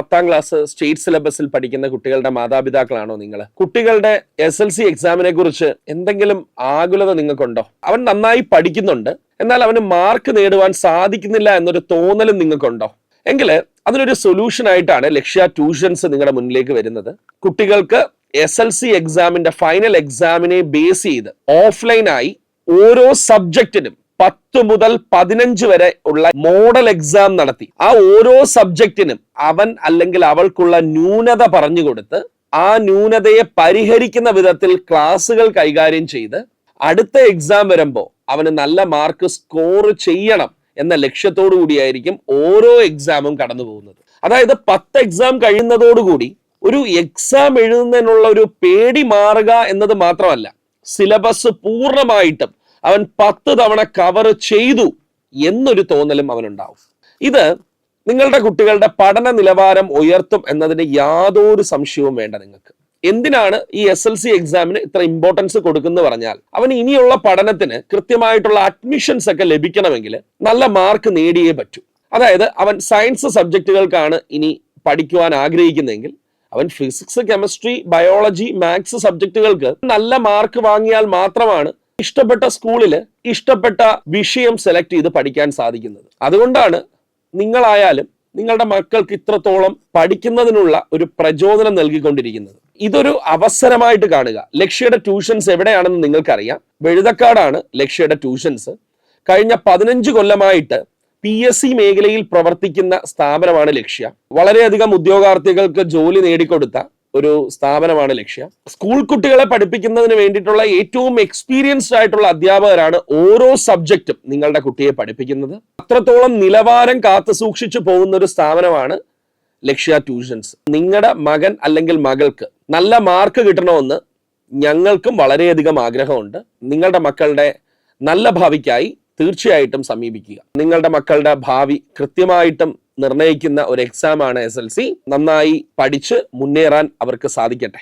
പത്താം class state സിലബസിൽ പഠിക്കുന്ന കുട്ടികളുടെ മാതാപിതാക്കളാണോ നിങ്ങൾ കുട്ടികളുടെ എസ് എൽ സി എക്സാമിനെ കുറിച്ച് എന്തെങ്കിലും ആകുലത നിങ്ങൾക്കുണ്ടോ? അവൻ നന്നായി പഠിക്കുന്നുണ്ട് എന്നാൽ അവന് മാർക്ക് നേടുവാൻ സാധിക്കുന്നില്ല എന്നൊരു തോന്നലും നിങ്ങൾക്കുണ്ടോ? എങ്കിൽ അതിനൊരു സൊല്യൂഷൻ ആയിട്ടാണ് ലക്ഷ്യ ട്യൂഷൻസ് നിങ്ങളുടെ മുന്നിലേക്ക് വരുന്നത്. കുട്ടികൾക്ക് എസ് എൽ സി എക്സാമിന്റെ ഫൈനൽ എക്സാമിനെ ബേസ് ചെയ്ത് ഓഫ്ലൈനായി ഓരോ സബ്ജക്റ്റിനും പത്ത് മുതൽ പതിനഞ്ച് വരെ ഉള്ള മോഡൽ എക്സാം നടത്തി. ആ ഓരോ സബ്ജക്റ്റിനും അവൻ അല്ലെങ്കിൽ അവൾക്കുള്ള ന്യൂനത പറഞ്ഞു കൊടുത്ത് ആ ന്യൂനതയെ പരിഹരിക്കുന്ന വിധത്തിൽ ക്ലാസ്സുകൾ കൈകാര്യം ചെയ്ത് അടുത്ത എക്സാം വരുമ്പോൾ അവന് നല്ല മാർക്ക് സ്കോർ ചെയ്യണം എന്ന ലക്ഷ്യത്തോടു കൂടിയായിരിക്കും ഓരോ എക്സാമും കടന്നു പോകുന്നത്. അതായത് പത്ത് എക്സാം കഴിയുന്നതോടുകൂടി ഒരു എക്സാം എഴുതുന്നതിനുള്ള ഒരു പേടി മാറുക എന്നത് മാത്രമല്ല സിലബസ് പൂർണമായിട്ടും അവൻ പത്ത് തവണ കവർ ചെയ്തു എന്നൊരു തോന്നലും അവനുണ്ടാവും. ഇത് നിങ്ങളുടെ കുട്ടികളുടെ പഠന നിലവാരം ഉയർത്തും എന്നതിന് യാതൊരു സംശയവും വേണ്ട നിങ്ങൾക്ക്. എന്തിനാണ് ഈ എസ് എൽ സി എക്സാമിന് ഇത്ര ഇമ്പോർട്ടൻസ് കൊടുക്കുന്നു പറഞ്ഞാൽ അവന് ഇനിയുള്ള പഠനത്തിന് കൃത്യമായിട്ടുള്ള അഡ്മിഷൻസ് ഒക്കെ ലഭിക്കണമെങ്കിൽ നല്ല മാർക്ക് നേടിയേ പറ്റൂ. അതായത് അവൻ സയൻസ് സബ്ജക്റ്റുകൾക്കാണ് ഇനി പഠിക്കുവാൻ ആഗ്രഹിക്കുന്നതെങ്കിൽ അവൻ ഫിസിക്സ് കെമിസ്ട്രി ബയോളജി മാത്സ് സബ്ജക്റ്റുകൾക്ക് നല്ല മാർക്ക് വാങ്ങിയാൽ മാത്രമാണ് ഇഷ്ടപ്പെട്ട സ്കൂളിൽ ഇഷ്ടപ്പെട്ട വിഷയം സെലക്ട് ചെയ്ത് പഠിക്കാൻ സാധിക്കുന്നത്. അതുകൊണ്ടാണ് നിങ്ങളായാലും നിങ്ങളുടെ മക്കൾക്ക് ഇത്രത്തോളം പഠിക്കുന്നതിനുള്ള ഒരു പ്രചോദനം നൽകിക്കൊണ്ടിരിക്കുന്നത്. ഇതൊരു അവസരമായിട്ട് കാണുക. ലക്ഷ്യയുടെ ട്യൂഷൻസ് എവിടെയാണെന്ന് നിങ്ങൾക്കറിയാം. വെഴുതക്കാടാണ് ലക്ഷ്യയുടെ ട്യൂഷൻസ്. കഴിഞ്ഞ പതിനഞ്ച് കൊല്ലമായിട്ട് പി എസ് സി മേഖലയിൽ പ്രവർത്തിക്കുന്ന സ്ഥാപനമാണ് ലക്ഷ്യ. വളരെയധികം ഉദ്യോഗാർത്ഥികൾക്ക് ജോലി നേടിക്കൊടുത്ത ഒരു സ്ഥാപനമാണ് ലക്ഷ്യ. സ്കൂൾ കുട്ടികളെ പഠിപ്പിക്കുന്നതിന് വേണ്ടിയിട്ടുള്ള ഏറ്റവും എക്സ്പീരിയൻസ്ഡ് ആയിട്ടുള്ള അധ്യാപകരാണ് ഓരോ സബ്ജക്റ്റും നിങ്ങളുടെ കുട്ടിയെ പഠിപ്പിക്കുന്നത്. അത്രത്തോളം നിലവാരം കാത്തു സൂക്ഷിച്ചു പോകുന്ന ഒരു സ്ഥാപനമാണ് ലക്ഷ്യ ട്യൂഷൻസ്. നിങ്ങളുടെ മകൻ അല്ലെങ്കിൽ മകൾക്ക് നല്ല മാർക്ക് കിട്ടണമെന്ന് ഞങ്ങൾക്കും വളരെയധികം ആഗ്രഹമുണ്ട്. നിങ്ങളുടെ മക്കളുടെ നല്ല ഭാവിക്കായി തീർച്ചയായിട്ടും സമീപിക്കുക. നിങ്ങളുടെ മക്കളുടെ ഭാവി കൃത്യമായിട്ടും നിർണയിക്കുന്ന ഒരു എക്സാം ആണ് എസ് എൽ സി നന്നായി പഠിച്ച് മുന്നേറാൻ അവർക്ക് സാധിക്കട്ടെ.